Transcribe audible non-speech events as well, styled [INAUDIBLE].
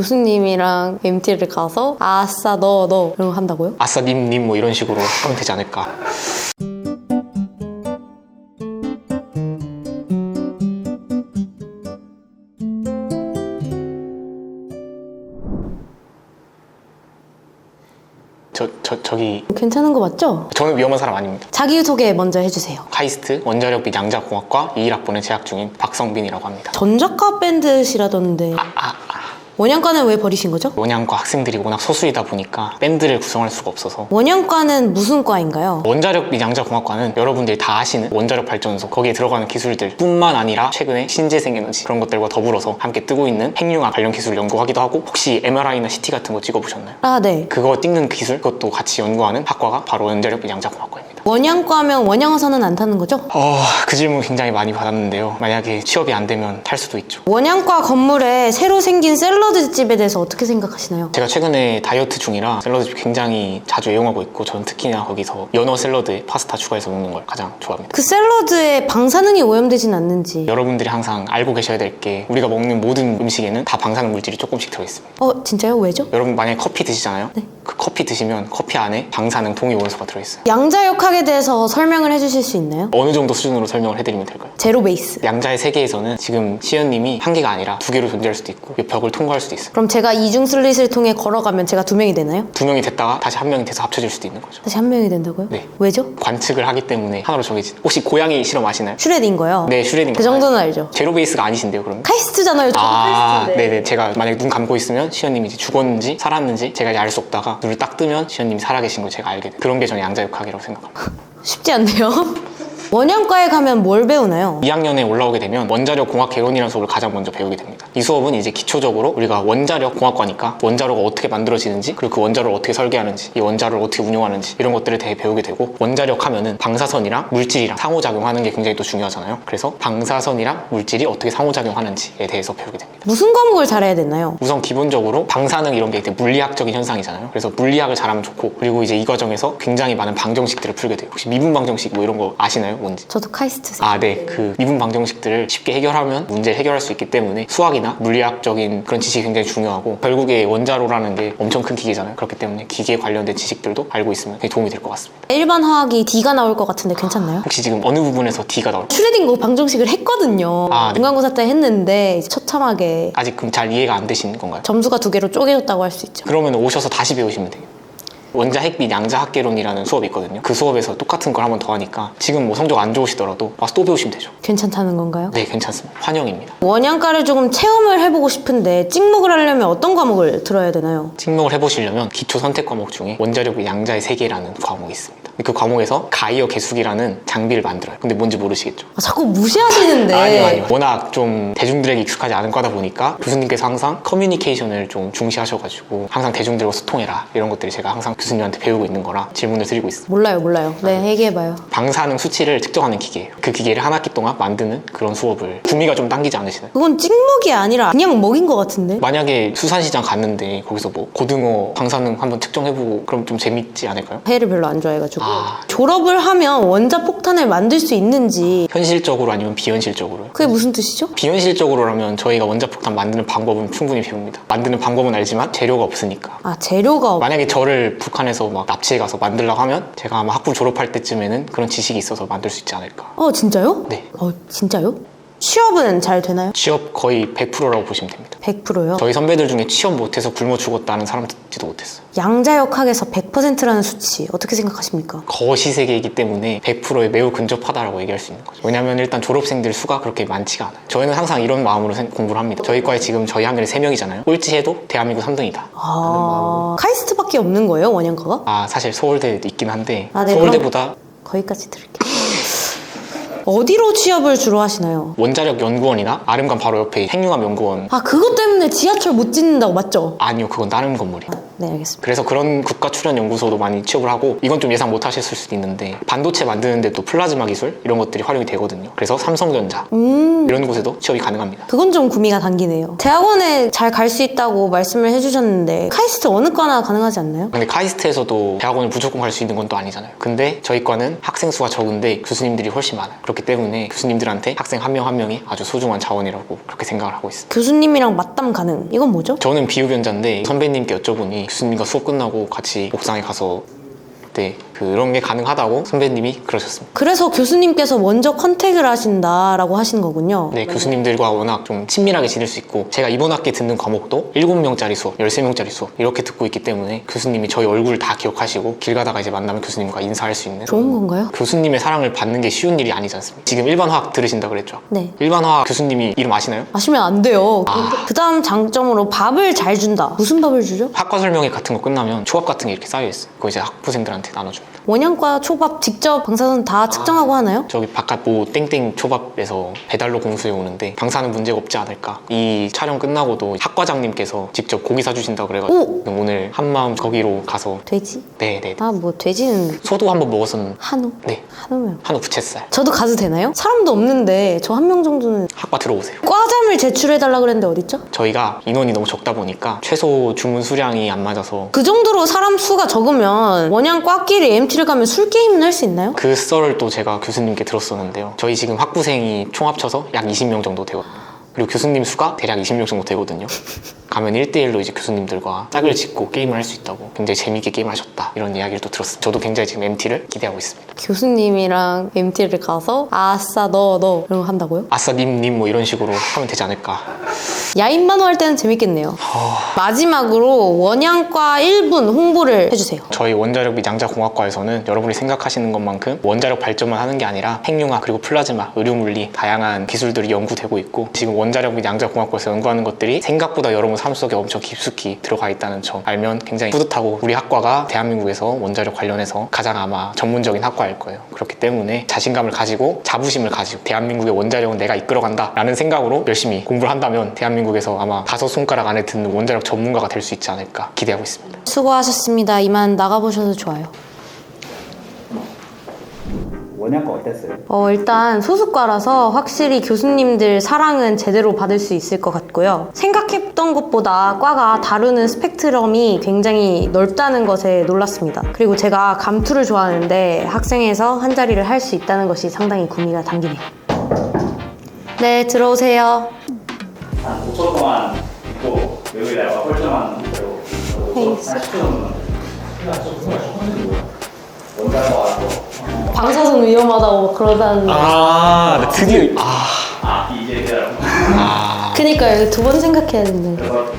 교수님이랑 MT를 가서 아싸 너 너 이런 거 한다고요? 아싸 님 님 뭐 이런 식으로 하면 되지 않을까. 저, 저, 저기 괜찮은 거 맞죠? 저는 위험한 사람 아닙니다. 자기소개 먼저 해주세요. 카이스트 원자력 및 양자공학과 21학번에 재학 중인 박성빈이라고 합니다. 전작가 밴드시라던데 아, 아. 원양과는 왜 버리신 거죠? 원양과 학생들이 워낙 소수이다 보니까 밴드를 구성할 수가 없어서 원양과는 무슨 과인가요? 원자력 및 양자공학과는 여러분들이 다 아시는 원자력 발전소 거기에 들어가는 기술들 뿐만 아니라 최근에 신재생 에너지 그런 것들과 더불어서 함께 뜨고 있는 핵융합 관련 기술을 연구하기도 하고 혹시 MRI나 CT 같은 거 찍어보셨나요? 아 네. 그거 찍는 기술 그것도 같이 연구하는 학과가 바로 원자력 및 양자공학과입니다. 원양과면 원양어선은 안 타는 거죠? 어, 그 질문 굉장히 많이 받았는데요. 만약에 취업이 안 되면 탈 수도 있죠. 원양과 건물에 새로 생긴 샐러드 집에 대해서 어떻게 생각하시나요? 제가 최근에 다이어트 중이라 샐러드집 굉장히 자주 애용하고 있고 저는 특히나 거기서 연어 샐러드에 파스타 추가해서 먹는 걸 가장 좋아합니다. 그 샐러드에 방사능이 오염되진 않는지 여러분들이 항상 알고 계셔야 될 게 우리가 먹는 모든 음식에는 다 방사능 물질이 조금씩 들어있습니다. 어 진짜요? 왜죠? 여러분 만약에 커피 드시잖아요. 네. 그 커피 드시면 커피 안에 방사능 동위 원소가 들어있어요. 양자역학에 대해서 설명을 해주실 수 있나요? 어느 정도 수준으로 설명을 해드리면 될까요? 제로 베이스 양자의 세계에서는 지금 시연님이 한 개가 아니라 두 개로 존재할 수도 있고 이 벽을 통과할 수도 있어요. 그럼 제가 이중 슬릿을 통해 걸어가면 제가 두 명이 되나요? 두 명이 됐다가 다시 한 명이 돼서 합쳐질 수도 있는 거죠. 다시 한 명이 된다고요? 네. 왜죠? 관측을 하기 때문에 하나로 정해진. 혹시 고양이 실험 아시나요? 슈레딩거요? 네, 슈레딩. 그 정도는 알죠. 제로 베이스가 아니신데요, 그러면? 카이스트잖아요. 저도 아, 카이스트인데. 네네. 제가 만약에 눈 감고 있으면 시연님이 이제 죽었는지 살았는지 제가 이제 알 수 없다가 눈을 딱 뜨면 시연님이 살아계신 걸 제가 알게 돼요. 그런 게 저는 양자역학이라고 생각합니다. [LAUGHS] 쉽지 않네요. 원양과에 가면 뭘 배우나요? 2학년에 올라오게 되면 원자력 공학 개론이라는 수업을 가장 먼저 배우게 됩니다. 이 수업은 이제 기초적으로 우리가 원자력 공학과니까 원자로가 어떻게 만들어지는지 그리고 그 원자로를 어떻게 설계하는지 이 원자로를 어떻게 운용하는지 이런 것들에 대해 배우게 되고 원자력 하면은 방사선이랑 물질이랑 상호작용하는 게 굉장히 또 중요하잖아요. 그래서 방사선이랑 물질이 어떻게 상호작용하는지에 대해서 배우게 됩니다. 무슨 과목을 잘해야 되나요? 우선 기본적으로 방사능 이런 게 되게 물리학적인 현상이잖아요. 그래서 물리학을 잘하면 좋고 그리고 이제 이 과정에서 굉장히 많은 방정식들을 풀게 돼요. 혹시 미분 방정식 뭐 이런 거 아시나요? 뭔지? 저도 카이스트세요. 아, 네. 그 미분 방정식들을 쉽게 해결하면 문제를 해결할 수 있기 때문에 수학이나 물리학적인 그런 지식이 굉장히 중요하고 결국에 원자로라는 게 엄청 큰 기계잖아요. 그렇기 때문에 기계에 관련된 지식들도 알고 있으면 굉장히 도움이 될 것 같습니다. 일반 화학이 D가 나올 것 같은데 괜찮나요? 혹시 지금 어느 부분에서 D가 나올까요? 슈레딩거 방정식을 했거든요. 아, 네. 중간고사 때 했는데 이제 처참하게 아직 그럼 잘 이해가 안 되신 건가요? 점수가 두 개로 쪼개졌다고 할 수 있죠. 그러면 오셔서 다시 배우시면 돼요. 원자핵 및 양자학개론이라는 수업이 있거든요. 그 수업에서 똑같은 걸 한 번 더 하니까 지금 뭐 성적 안 좋으시더라도 와서 또 배우시면 되죠. 괜찮다는 건가요? 네, 괜찮습니다. 환영입니다. 원양과를 조금 체험을 해보고 싶은데 찍목을 하려면 어떤 과목을 들어야 되나요? 찍목을 해보시려면 기초 선택 과목 중에 원자력 및 양자의 세계라는 과목이 있습니다. 그 과목에서 가이어 계수기라는 장비를 만들어요. 근데 뭔지 모르시겠죠? 아, 자꾸 무시하시는데 아니요, 아니요. 워낙 좀 대중들에게 익숙하지 않은 과다 보니까 교수님께서 항상 커뮤니케이션을 좀 중시하셔가지고 항상 대중들과 소통해라 이런 것들이 제가 항상 교수님한테 배우고 있는 거라 질문을 드리고 있습니다. 몰라요 몰라요 네 얘기해봐요 방사능 수치를 측정하는 기계예요. 그 기계를 한 학기 동안 만드는 그런 수업을 구미가 좀 당기지 않으시나요? 그건 찍목이 아니라 그냥 먹인 것 같은데 만약에 수산시장 갔는데 거기서 뭐 고등어 방사능 한번 측정해보고 그럼 좀 재밌지 않을까요? 회를 별로 안 좋아해가지고 아. 졸업을 하면 원자 폭탄을 만들 수 있는지 현실적으로 아니면 비현실적으로 그게 무슨 뜻이죠? 비현실적으로라면 저희가 원자폭탄 만드는 방법은 충분히 배웁니다. 만드는 방법은 알지만 재료가 없으니까. 아 재료가 없... 만약에 저를 북한에서 막 납치해 가서 만들려고 하면 제가 아마 학부 졸업할 때쯤에는 그런 지식이 있어서 만들 수 있지 않을까. 어 진짜요? 네. 어 진짜요? 취업은 잘 되나요? 취업 거의 100%라고 보시면 됩니다. 100%요? 저희 선배들 중에 취업 못해서 굶어 죽었다는 사람 듣지도 못했어요. 양자역학에서 100%라는 수치 어떻게 생각하십니까? 거시세계이기 때문에 100%에 매우 근접하다라고 얘기할 수 있는 거죠. 왜냐하면 일단 졸업생들 수가 그렇게 많지가 않아요. 저희는 항상 이런 마음으로 생- 공부를 합니다. 저희 과에 지금 저희 학년에 3명이잖아요. 꼴찌해도 대한민국 3등이다. 아 카이스트밖에 없는 거예요 원양과가? 아 사실 서울대도 있긴 한데 아, 네, 서울대보다 거기까지 들을게요 어디로 취업을 주로 하시나요? 원자력 연구원이나 아름관 바로 옆에 핵융합 연구원. 아 그것 때문에 지하철 못 짓는다고 맞죠? 아니요 그건 다른 건물이에요 네 알겠습니다. 그래서 그런 국가 출연 연구소도 많이 취업을 하고 이건 좀 예상 못 하셨을 수도 있는데 반도체 만드는데 또 플라즈마 기술 이런 것들이 활용이 되거든요. 그래서 삼성전자 음. 이런 곳에도 취업이 가능합니다. 그건 좀 구미가 당기네요. 대학원에 잘 갈 수 있다고 말씀을 해주셨는데 카이스트 어느 과나 가능하지 않나요? 근데 카이스트에서도 대학원을 무조건 갈 수 있는 건 또 아니잖아요. 근데 저희 과는 학생 수가 적은데 교수님들이 훨씬 많아요. 그렇기 그렇기 때문에 교수님들한테 학생 한명한 명이 아주 소중한 자원이라고 그렇게 생각을 하고 있습니다. 교수님이랑 맞담 가능. 이건 뭐죠? 저는 비흡연자인데 선배님께 여쭤보니 교수님과 수업 끝나고 같이 옥상에 가서 네 그런 게 가능하다고 선배님이 그러셨습니다. 그래서 교수님께서 먼저 컨택을 하신다라고 하신 거군요. 네, 교수님들과 워낙 좀 친밀하게 지낼 수 있고 제가 이번 학기에 듣는 과목도 7명짜리 수업, 13명짜리 수업 이렇게 듣고 있기 때문에 교수님이 저희 얼굴 다 기억하시고 길 가다가 이제 만나면 교수님과 인사할 수 있는 좋은 건가요? 교수님의 사랑을 받는 게 쉬운 일이 아니지 않습니까? 지금 일반 화학 들으신다 그랬죠? 네. 일반 화학 교수님이 이름 아시나요? 마시면 안 돼요. 그 다음 장점으로 밥을 잘 준다. 무슨 밥을 주죠? 학과 설명회 같은 거 끝나면 초밥 같은 게 이렇게 쌓여 있어요. 그거 이제 학부생들한테 나눠줍니다. 원양과 초밥 직접 방사선 다 측정하고 하나요? 저기 바깥 뭐 땡땡 초밥에서 배달로 공수해 오는데 방사는 문제가 없지 않을까. 이 촬영 끝나고도 학과장님께서 직접 고기 사주신다 그래가지고 오 늘 한마음 거기로 가서 돼지? 네네 아 뭐 돼지는 소도 한번 먹었었는데 한우? 네 한우면 한우 부채살 저도 가도 되나요? 사람도 없는데 저 한 명 정도는 학과 들어오세요. 과잠을 제출해달라 그랬는데 어딨죠? 저희가 인원이 너무 적다 보니까 최소 주문 수량이 안 맞아서 그 정도로 사람 수가 적으면 원양 과끼리 MT를 가면 술 게임은 할 수 있나요? 그 썰을 또 제가 교수님께 들었었는데요. 저희 지금 학부생이 총 합쳐서 약 20명 정도 되거든요. 그리고 교수님 수가 대략 20명 정도 되거든요. 가면 1대1로 이제 교수님들과 짝을 짓고 게임을 할 수 있다고 굉장히 재밌게 게임을 하셨다 이런 이야기를 또 들었어요. 저도 굉장히 지금 MT를 기대하고 있습니다. 교수님이랑 MT를 가서 아싸 너 너 이런 거 한다고요? 아싸 님 님 뭐 이런 식으로 하면 되지 않을까. 야인만호 할 때는 재밌겠네요. 마지막으로 원양과 1분 홍보를 해주세요. 저희 원자력 및 양자공학과에서는 여러분이 생각하시는 것만큼 원자력 발전만 하는 게 아니라 핵융합 그리고 플라즈마, 의료물리 다양한 기술들이 연구되고 있고 지금 원자력 및 양자공학과에서 연구하는 것들이 생각보다 여러분 삶 속에 엄청 깊숙이 들어가 있다는 점 알면 굉장히 뿌듯하고 우리 학과가 대한민국에서 원자력 관련해서 가장 아마 전문적인 학과일 거예요. 그렇기 때문에 자신감을 가지고 자부심을 가지고 대한민국의 원자력은 내가 이끌어간다 라는 생각으로 열심히 공부를 한다면 대한민국 에서 아마 다섯 손가락 안에 드는 원자력 전문가가 될 수 있지 않을까 기대하고 있습니다. 수고하셨습니다. 이만 나가보셔도 좋아요. 원양과 어땠어요? 어, 일단 소수과라서 확실히 교수님들 사랑은 제대로 받을 수 있을 것 같고요. 생각했던 것보다 과가 다루는 스펙트럼이 굉장히 넓다는 것에 놀랐습니다. 그리고 제가 감투를 좋아하는데 학생에서 한 자리를 할 수 있다는 것이 상당히 구미가 당기네요. 네, 들어오세요. 한 5초 동안 있고 여기다가 홀점만 그리고 네. 10초 정도 원자과 와서 방사선 위험하다고 막 그러다는. 아, 드디어 아, 아 이제 기다려 아. 그니까요. 두번 생각해야 된다. 그래서